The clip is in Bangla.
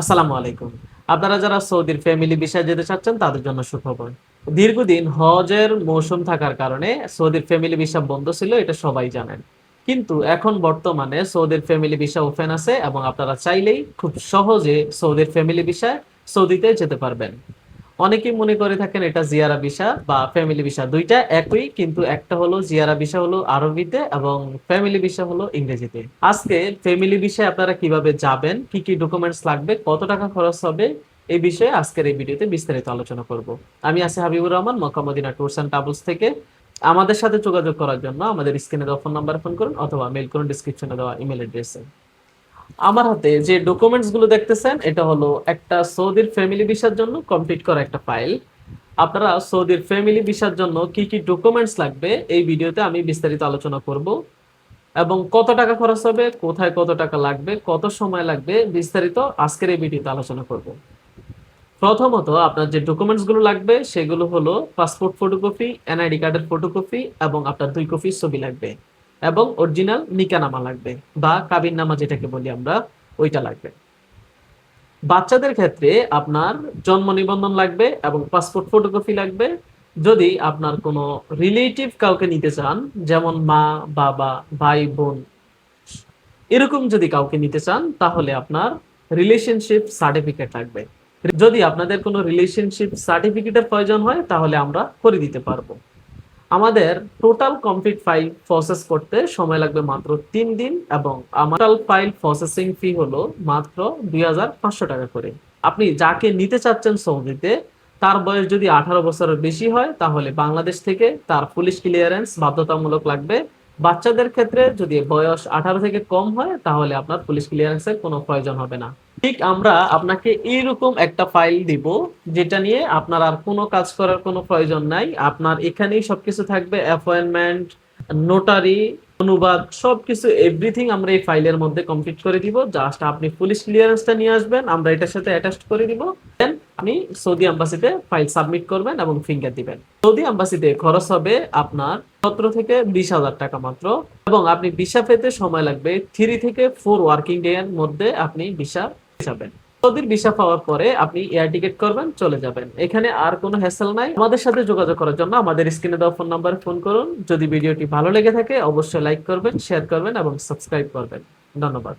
আসসালামু আলাইকুম। আপনারা যারা সৌদির ফ্যামিলি বিষয়ে যেতে চাচ্ছেন, তাদের জন্য সুখবর। দীর্ঘদিন হজের মৌসুম থাকার কারণে সৌদির ফ্যামিলি বিষয় বন্ধ ছিল, এটা সবাই জানেন। কিন্তু এখন বর্তমানে সৌদির ফ্যামিলি ভিসা ওপেন আছে এবং আপনারা চাইলেই খুব সহজে সৌদির ফ্যামিলি ভিসায় সৌদিতে যেতে পারবেন। অনেকেই মনে করে থাকেন এটা জিয়ারা ভিসা বা ফ্যামিলি ভিসা। দুইটা একই, কিন্তু একটা হলো জিয়ারা ভিসা হলো আরবিতে এবং ফ্যামিলি ভিসা হলো ইংরেজিতে। আজকে ফ্যামিলি ভিসায় আপনারা কীভাবে যাবেন, কি কি ডকুমেন্টস লাগবে, কত টাকা খরচ হবে, এই বিষয়ে আজকের এই ভিডিওতে বিস্তারিত আলোচনা করব। আমি আছি Habibur Rahman Makkah Madina tours and travels থেকে। আমাদের সাথে যোগাযোগ করার জন্য আমাদের স্ক্রিনে দেওয়া ফোন নাম্বারে ফোন করুন অথবা মেল করুন ডিসক্রিপশনে দেওয়া ইমেল অ্যাড্রেসে আমার হাতে যে ডকুমেন্টসগুলো দেখতেছেন, এটা হলো একটা সৌদির ফ্যামিলি ভিসার জন্য কমপ্লিট করা একটা ফাইল আপনারা সৌদির ফ্যামিলি ভিসার জন্য কি কি ডকুমেন্টস লাগবে, এই ভিডিওতে আমি বিস্তারিত আলোচনা করব। এবং কত টাকা খরচ হবে, কোথায় কত টাকা লাগবে, কত সময় লাগবে, বিস্তারিত আজকের এই ভিডিওতে আলোচনা করব। প্রথমত আপনার যে ডকুমেন্টসগুলো লাগবে, সেগুলো হলো পাসপোর্ট ফটোকপি এনআইডি কার্ডের ফটোকপি এবং আপনার দুই কপি ছবি লাগবে। এবং অরিজিনাল নিকানামা লাগবে বা কাবিন নামা যেটাকে বলি আমরা, ওইটা লাগবে। বাচ্চাদের ক্ষেত্রে আপনার জন্ম নিবন্ধন লাগবে এবং পাসপোর্ট ফটোকপি লাগবে। যদি আপনার কোনো রিলেটিভ কাউকে নিতে চান, যেমন মা, বাবা, ভাই, বোন, এরকম যদি কাউকে নিতে চান, তাহলে আপনার রিলেশনশিপ সার্টিফিকেট লাগবে। যদি আপনাদের কোনো রিলেশনশিপ সার্টিফিকেটের প্রয়োজন হয়, তাহলে আমরা করে দিতে পারব। আমাদের টোটাল কমপ্লিট ফাইল প্রসেস করতে সময় লাগবে মাত্র তিন দিন এবং আমার ফাইল প্রসেসিং ফি হলো মাত্র দুই হাজার পাঁচশো টাকা করে। আপনি যাকে নিতে চাচ্ছেন সৌদিতে তার বয়স যদি আঠারো বছরের বেশি হয়, তাহলে বাংলাদেশ থেকে তার পুলিশ ক্লিয়ারেন্স বাধ্যতামূলক লাগবে। বাচ্চাদের ক্ষেত্রে যদি বয়স আঠারো থেকে কম হয়, তাহলে আপনার পুলিশ ক্লিয়ারেন্সের কোনো প্রয়োজন হবে না। ঠিক আমরা আপনাকে এইরকম একটা ফাইল দিব, যেটা নিয়ে আপনার আর কোনো কাজ করার কোনো প্রয়োজন নাই। আপনার এখানেই সবকিছু থাকবে অ্যাপয়েন্টমেন্ট নোটারি অনুবাদ, সবকিছু এভরিথিং আমরা এই ফাইলের মধ্যে কমপ্লিট করে দিব। জাস্ট আপনি পুলিশ ক্লিয়ারেন্সটা নিয়ে আসবেন, আমরা এটার সাথে অ্যাটাচ করে দিব। দেন আপনি সৌদি আম্বাসিতে ফাইল সাবমিট করবেন এবং ফিঙ্গার দিবেন। সৌদি আম্বাসিতে খরচ হবে আপনার সতেরো থেকে বিশ হাজার টাকা মাত্র। এবং আপনি ভিসা পেতে সময় লাগবে থ্রি থেকে ফোর ওয়ার্কিং ডে এর মধ্যে আপনি ভিসা যাবেন। সৌদির ভিসা পাওয়ার পরে আপনি এয়ার টিকেট করবেন, চলে যাবেন। এখানে আর কোনো হ্যাসেল নাই। আমাদের সাথে যোগাযোগ করার জন্য আমাদের স্ক্রিনে দেওয়া ফোন নাম্বারে ফোন করুন। যদি ভিডিওটি ভালো লেগে থাকে, অবশ্যই লাইক করবেন শেয়ার করবেন এবং সাবস্ক্রাইব করবেন। ধন্যবাদ।